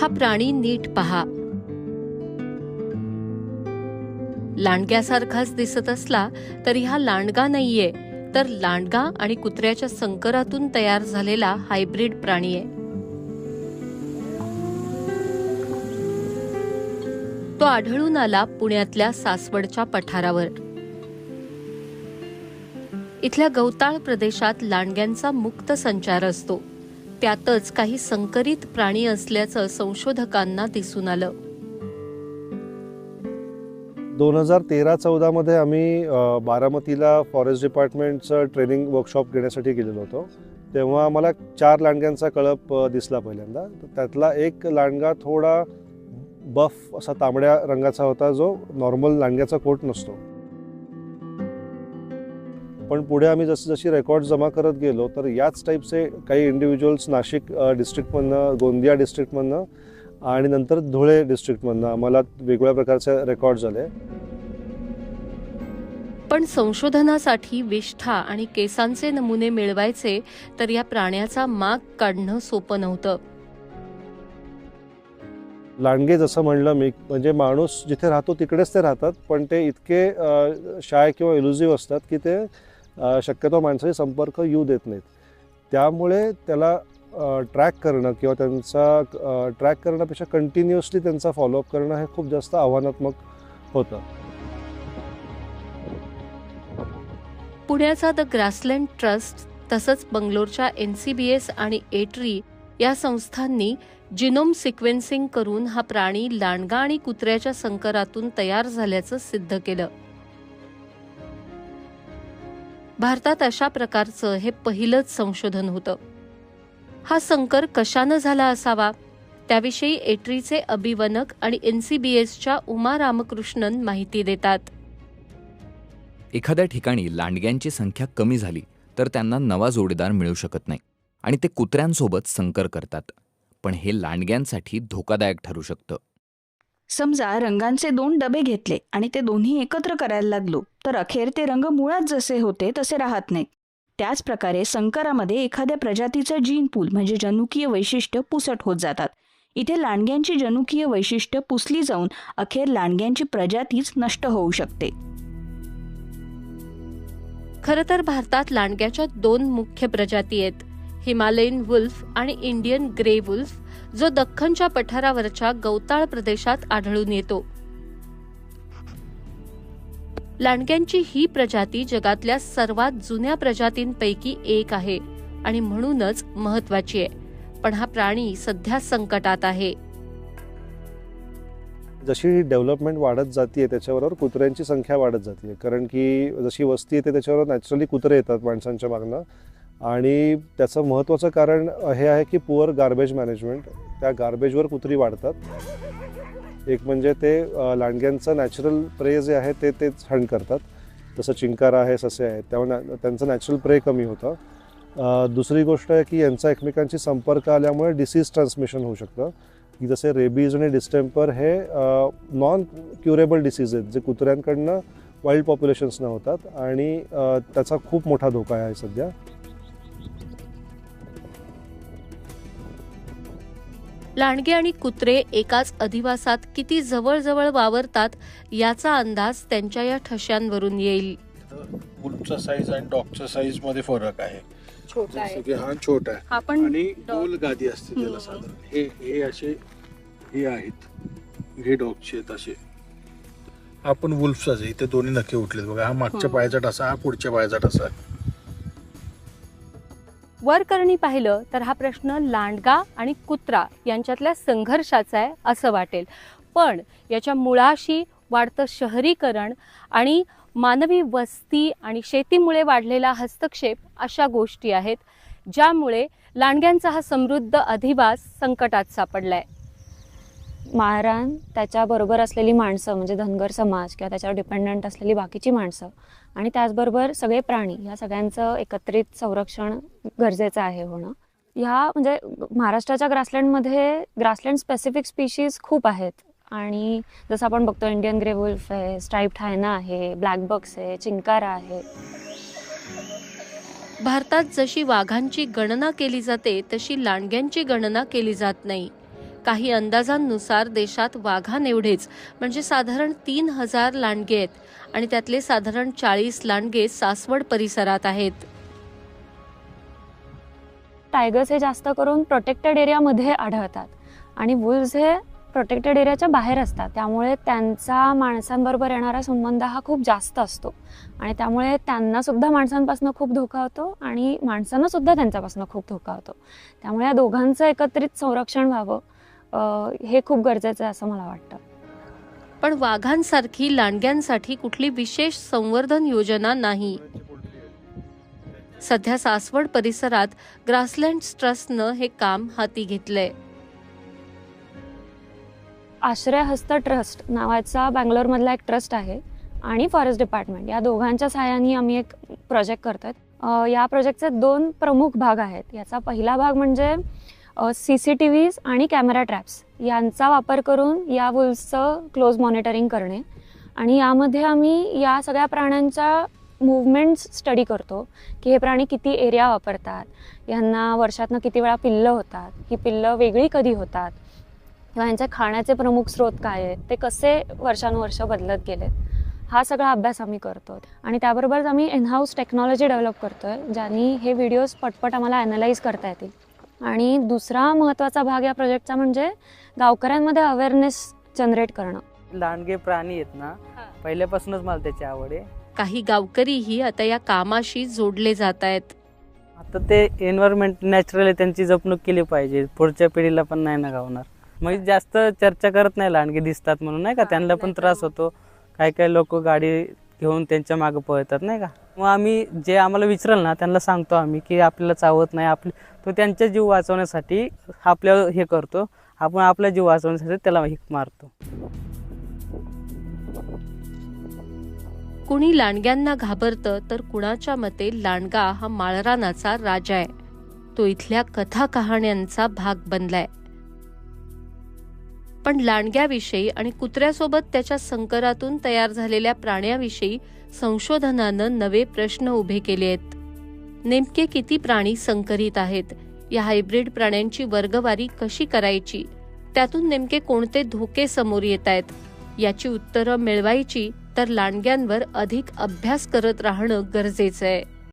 हा प्राणी नीट पहा. लांडग्यासारखाच दिसत असला तरी हा लांडगा नाहीये तर लांडगा आणि कुत्र्याच्या संकरातून तयार झालेला हायब्रिड प्राणी आहे. तो आढळून आला पुण्यातल्या सासवडच्या पठारावर. इथल्या गवताळ प्रदेशात लांडग्यांचा मुक्त संचार असतो. त्यातच काही संकरित प्राणी असल्याचं संशोधकांना दिसून आलं. दोन हजार तेरा चौदामध्ये आम्ही बारामतीला फॉरेस्ट डिपार्टमेंटचं ट्रेनिंग वर्कशॉप घेण्यासाठी गेलेलो होतो. तेव्हा आम्हाला चार लांडग्यांचा कळप दिसला पहिल्यांदा. तर त्यातला एक लांडगा थोडा बफ असा तांबड्या रंगाचा होता जो नॉर्मल लांडग्याचा कोट नसतो. पण पुढे आम्ही जसं जशी रेकॉर्ड जमा करत गेलो तर याच टाईपचे काही इंडिव्हिज्युअल्स नाशिक डिस्ट्रिक्टमधनं गोंदिया डिस्ट्रिक्टमधनं आणि नंतर धुळे डिस्ट्रिक्टमधनं आम्हाला वेगवेगळ्या प्रकारचे रेकॉर्ड झाले पण संशोधनासाठी विष्ठा आणि केसांचे नमुने मिळवायचे तर या प्राण्याचा माग काढणं सोपं नव्हतं. लांडगे जसं म्हणलं मी म्हणजे माणूस जिथे राहतो तिकडेच ते राहतात पण ते इतके शाय किंवा इलुझिव्ह असतात की ते शक्यतो माणसाशी संपर्क येऊ देत नाहीत. त्यामुळे त्याला ट्रॅक करणं किंवा त्यांचा ट्रॅक करण्यापेक्षा कंटिन्युअसली त्यांचा फॉलोअप करणं हे खूप जास्त आव्हानात्मक होतं. पुण्याचा द ग्रासलँड ट्रस्ट तसंच बंगलोरच्या एन सी बी एस आणि एट्री या संस्थांनी जिनोम सिक्वेन्सिंग करून हा प्राणी लांडगा आणि कुत्र्याच्या संकरातून तयार झाल्याचं सिद्ध केलं. भारतात अशा प्रकारचं हे पहिलंच संशोधन होतं. हा संकर कशानं झाला असावा? त्याविषयी एट्रीचे अभिवनक आणि एनसीबीएसच्या उमा रामकृष्णन माहिती देतात. एखाद्या ठिकाणी लांडग्यांची संख्या कमी झाली तर त्यांना नवा जोडीदार मिळू शकत नाही आणि ते कुत्र्यांसोबत संकर करतात. पण हे लांडग्यांसाठी धोकादायक ठरू शकतं. समजा रंगांचे दोन डबे घेतले आणि ते दोन्ही एकत्र करायला लागलो तर अखेर ते रंग मुळात जसे होते तसे राहत नाहीत त्याच प्रकारे संकरामध्ये एखाद्या प्रजातीचं जीन पूल म्हणजे जनुकीय वैशिष्ट्य पुसट होत जातात. इथे लांडग्यांची जनुकीय वैशिष्ट्य पुसली जाऊन अखेर लांडग्यांची प्रजातीच नष्ट होऊ शकते. खरं तर भारतात लांडग्याच्या दोन मुख्य प्रजाती आहेत हिमालयन वुल्फ आणि इंडियन ग्रे वुल्फ. जो दख्खनच्या पठारावरच्या गवताळ प्रदेशात आढळून येतो. लांडग्यांची ही प्रजाती जगातल्या सर्वात जुन्या प्रजातींपैकी एक आहे आणि म्हणूनच महत्वाची आहे. पण हा प्राणी सध्या संकटात आहे. जशी डेव्हलपमेंट वाढत जाते त्याच्याबरोबर कुत्र्यांची संख्या वाढत जाते कारण की जशी वस्ती येते त्याच्यावर नॅचरली कुत्रे येतात माणसांच्या मागनं. आणि त्याचं महत्त्वाचं कारण हे आहे की पुअर गार्बेज मॅनेजमेंट त्या गार्बेजवर कुत्री वाढतात. एक म्हणजे ते लांडग्यांचं नॅचरल प्रे जे आहे ते तेच हंड करतात. जसं चिंकारा आहे ससे आहेत त्यामुळे नॅ- त्यांचं नॅचरल प्रे कमी होतं. दुसरी गोष्ट आहे की यांचा एकमेकांशी संपर्क आल्यामुळे डिसीज ट्रान्समिशन होऊ शकतं. की जसे रेबीज आणि डिस्टेम्पर हे नॉन क्युरेबल डिसीज आहेत जे कुत्र्यांकडनं वाईल्ड पॉप्युलेशन्सनं होतात. आणि त्याचा खूप मोठा धोका आहे सध्या. लांडगे आणि कुत्रे एकाच अधिवासात किती जवळजवळ वावरतात याचा अंदाज त्यांच्या या ठश्यांवरून येईल वुल्फचा साईज आणि डॉगच्या साईजमध्ये फरक आहे छोटा जसं की हा छोटा आहे हा आणि. गोल गादी असते त्याला. साधारण हे हे असे हे आहेत हे डॉगचे आहेत असे हा पण वुल्फचाच आहे इथे दोन्ही नखे उठलेत बघा हा मागच्या हम्म. पायाचा ठसा हा पुढच्या पायाचा ठसा आहे. वर करणी पाहिलं तर हा प्रश्न लांडगा आणि कुत्रा यांच्यातल्या संघर्षाचा आहे असं वाटेल. पण याच्या मुळाशी वाढतं शहरीकरण आणि मानवी वस्ती आणि शेतीमुळे वाढलेला हस्तक्षेप अशा गोष्टी आहेत ज्यामुळे लांडग्यांचा हा समृद्ध अधिवास संकटात सापडलाय. मारहाण त्याच्याबरोबर असलेली माणसं म्हणजे धनगर समाज किंवा त्याच्यावर डिपेंडंट असलेली बाकीची माणसं आणि त्याचबरोबर सगळे प्राणी या सगळ्यांचं एकत्रित संरक्षण गरजेचं आहे होणं. ह्या म्हणजे महाराष्ट्राच्या ग्रासलँडमध्ये ग्रासलँड स्पेसिफिक स्पीशीज खूप आहेत. आणि जसं आपण बघतो इंडियन ग्रे वुल्फ आहे स्ट्राईप्ड हायना आहे ब्लॅक बक्स आहे चिंकारा आहे. भारतात जशी वाघांची गणना केली जाते तशी लांडग्यांची गणना केली जात नाही. काही अंदाजांनुसार देशात वाघांएवढेच म्हणजे साधारण तीन हजार लांडगे आहेत आणि त्यातले साधारण चाळीस लांडगे सासवड परिसरात आहेत. टायगर्स हे जास्त करून प्रोटेक्टेड एरियामध्ये आढळतात आणि वुल्स हे प्रोटेक्टेड एरियाच्या बाहेर असतात. त्यामुळे त्यांचा माणसांबरोबर येणारा संबंध हा खूप जास्त असतो आणि त्यामुळे त्यांना सुद्धा माणसांपासून खूप धोका होतो आणि माणसांना सुद्धा त्यांच्यापासून खूप धोका होतो. त्यामुळे या दोघांचं एकत्रित संरक्षण व्हावं हे खूप गरजेचं आहे असं मला वाटतं. पण वाघांसारखी लांडग्यांसाठी कुठली विशेष संवर्धन योजना नाही. सध्या सासवड परिसरात ग्रासलँड ट्रस्टनं हे काम हाती घेतलंय. आश्रय हस्त ट्रस्ट नावाचा बँगलोरमधला एक ट्रस्ट आहे आणि फॉरेस्ट डिपार्टमेंट. या दोघांच्या सहाय्याने आम्ही एक प्रोजेक्ट करतोय. या प्रोजेक्टचे दोन प्रमुख भाग आहेत. याचा पहिला भाग म्हणजे सी सी टी व्हीज आणि कॅमेरा ट्रॅप्स यांचा वापर करून या वुल्सचं क्लोज मॉनिटरिंग करणे. आणि यामध्ये आम्ही या सगळ्या प्राण्यांच्या मुवमेंट्स स्टडी करतो की हे प्राणी किती एरिया वापरतात यांना वर्षातनं किती वेळा पिल्लं होतात ही पिल्लं वेगळी कधी होतात किंवा यांचे खाण्याचे प्रमुख स्रोत काय आहेत ते कसे वर्षानुवर्ष बदलत गेलेत हा सगळा अभ्यास आम्ही करतो. आणि त्याबरोबरच आम्ही इनहाऊस टेक्नॉलॉजी डेव्हलप करतोय ज्यांनी हे व्हिडिओज पटपट आम्हाला ॲनलाईज करता येतील. आणि दुसरा महत्त्वाचा भाग या प्रोजेक्टचा म्हणजे गावकऱ्यांमध्ये अवेअरनेस जनरेट करणं. लांडगे प्राणी आहेत ना पहिल्यापासूनच मला त्याची आवड आहे. काही गावकरीही आता या कामाशी जोडले जात आहेत. आता ते एन्व्हायरमेंट नॅचरल आहे त्यांची जपणूक केली पाहिजे. पुढच्या पिढीला पण नाही ना गावणार. म्हणजे जास्त चर्चा करत नाही लांडगे दिसतात म्हणून नाही का? त्यांना पण त्रास होतो. काही काही लोक गाडी घेऊन त्यांच्या मागे पळतात नाही का? मग आम्ही जे आम्हाला विचारल ना त्यांना सांगतो आम्ही की आपल्याला चावत नाही आपली तो त्यांचा जीव वाचवण्यासाठी आपल्या हे करतो. आपण आपला जीव वाचवण्यासाठी त्याला हिक मारतो. कुणी लांडग्यांना घाबरतं तर कुणाच्या मते लांडगा हा माळरानाचा राजा आहे. तो इथल्या कथा कहाण्यांचा भाग बनलाय. पण लांडग्याविषयी आणि कुत्र्यासोबत त्याच्या संकरातून तयार झालेल्या प्राण्याविषयी संशोधनानं नवे प्रश्न उभे केले आहेत नेमके किती प्राणी संकरित आहेत? या हायब्रिड प्राण्यांची वर्गवारी कशी करायची? त्यातून नेमके कोणते धोके समोर येत आहेत याची उत्तरं मिळवायची तर लांडग्यांवर अधिक अभ्यास करत राहणं गरजेचं आहे.